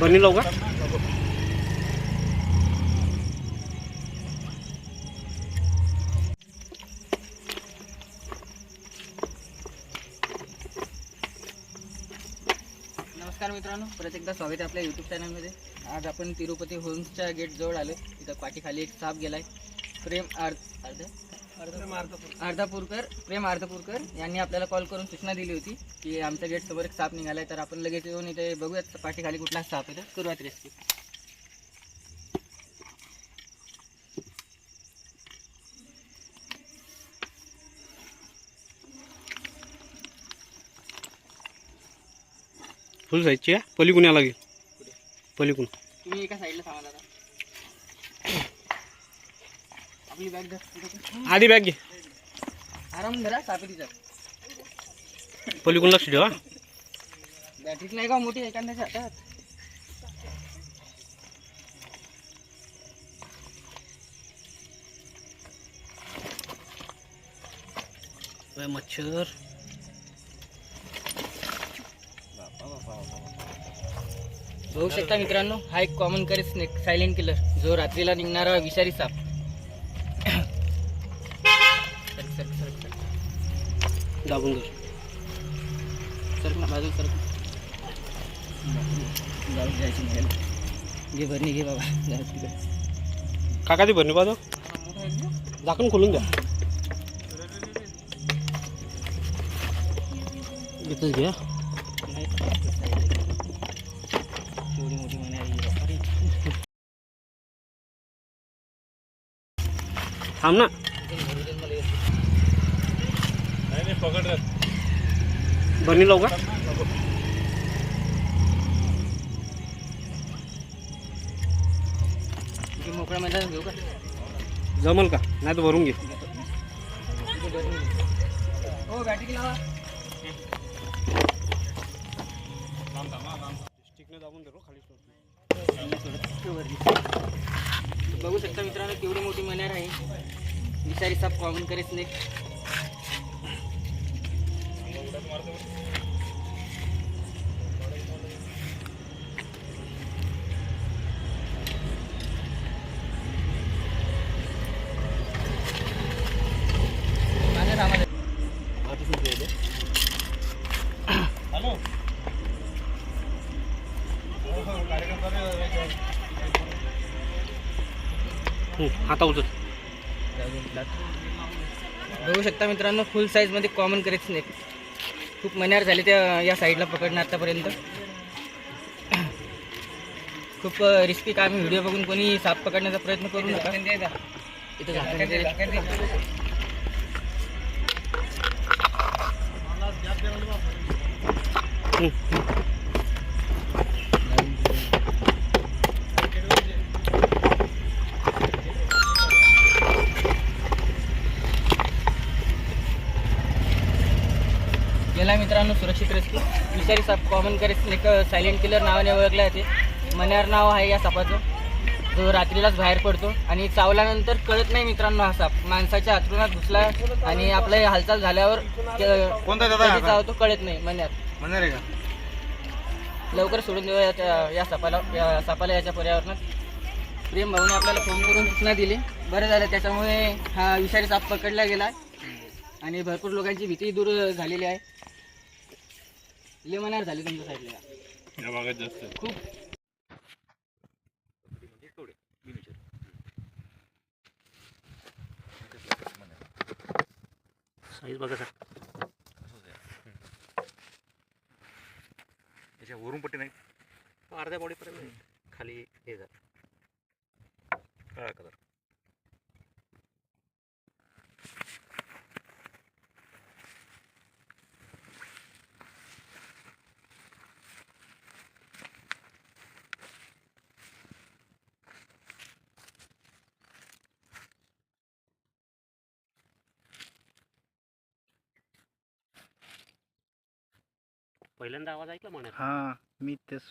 बनी लावू का नमस्कार मित्रांनो परत एकदा स्वागत आहे आपल्या यूट्यूब चॅनलमध्ये आज आपण तिरुपती होम्सच्या गेट जवळ आलो तिथं पाठीखाली एक साप गेलाय. प्रेम आर अर्ध अर्धापूरकर प्रेम अर्धापूरकर यांनी आपल्याला कॉल करून सूचना दिली होती की आमच्या गेट समोर एक साप निघालाय तर आपण लगेच येऊन इथे बघूयात पाठीखाली कुठला साप आहे तर सुरुवात रेस्क्यू फुल साईजची आहे? पलीकडून या लागेल. पलीकडून. तुम्ही एका साईडला थांबा दादा. आपली बॅग धर आधी बॅग घे. आराम धरा साप आहे तिचा पलीकडून लक्ष ठेवा बॅटरीच नाही का मोठी एखाद्याच्या हातात? मच्छर. बघू शकता मित्रांनो हा एक कॉमन करे स्नेक सायलेंट किलर जो रात्रीला निघणारा विषारी साप. दाबून धर सरक ना बाजू सरक जाऊ जायची. घे भरणी घे बाबा तिकडे. काका ती भरणी पाहतो झाकण खोलून द्या इथंच घ्या केवढी मोठी म्हणे आहे बाबा. अरे, थांब ना बनी लावू का? इथे मोकळ्या घेऊ का? जमल का? नाही तर भरून घे. हो बॅटरी लावा. स्टिकने दाबून धरू खाली बघू शकता मित्रांनो केवढी मोठी मण्यार आहे. विषारी साप कॉमन करेच नाही. हाता आता उचल. बघू शकता मित्रांनो फुल साईजमध्ये कॉमन करेच स्नेक खूप मन्यार झाले त्या या साईडला पकडणं आतापर्यंत. खूप रिस्की काम. व्हिडिओ बघून कोणी साप पकडण्याचा प्रयत्न करू नका. इथं मित्रांनो सुरक्षित रेस्क्यू. विषारी साप कॉमन करेच एक सायलेंट किलर नावाने ओळखला जाते. मन्यार नाव आहे या सापाचं. जो रात्रीलाच बाहेर पडतो आणि चावल्यानंतर कळत नाही मित्रांनो हा साप. माणसाच्या हातरुणात घुसला आणि आपलं हालचाल झाल्यावर कोणता चावतो कळत नाही मन्यार. म्हणणार आहे का? लवकर सोडून देऊ या सापाला या सापाला याच्या पर्यावरणात. प्रेम भाऊने आपल्याला फोन करून सूचना दिली. बरं झालं त्याच्यामुळे हा विषारी साप पकडला गेला. आणि भरपूर लोकांची भीती दूर झालेली आहे. लेमनार झाली तुमच्या साईडला खूप. साईज बघा सर त्याच्या वरून पट्टी नाही. अर्ध्या बॉडीपर्यंत खाली हे झालं काळा कलर पहिल्यांदा आवाज ऐकला म्हणा हा मी तेच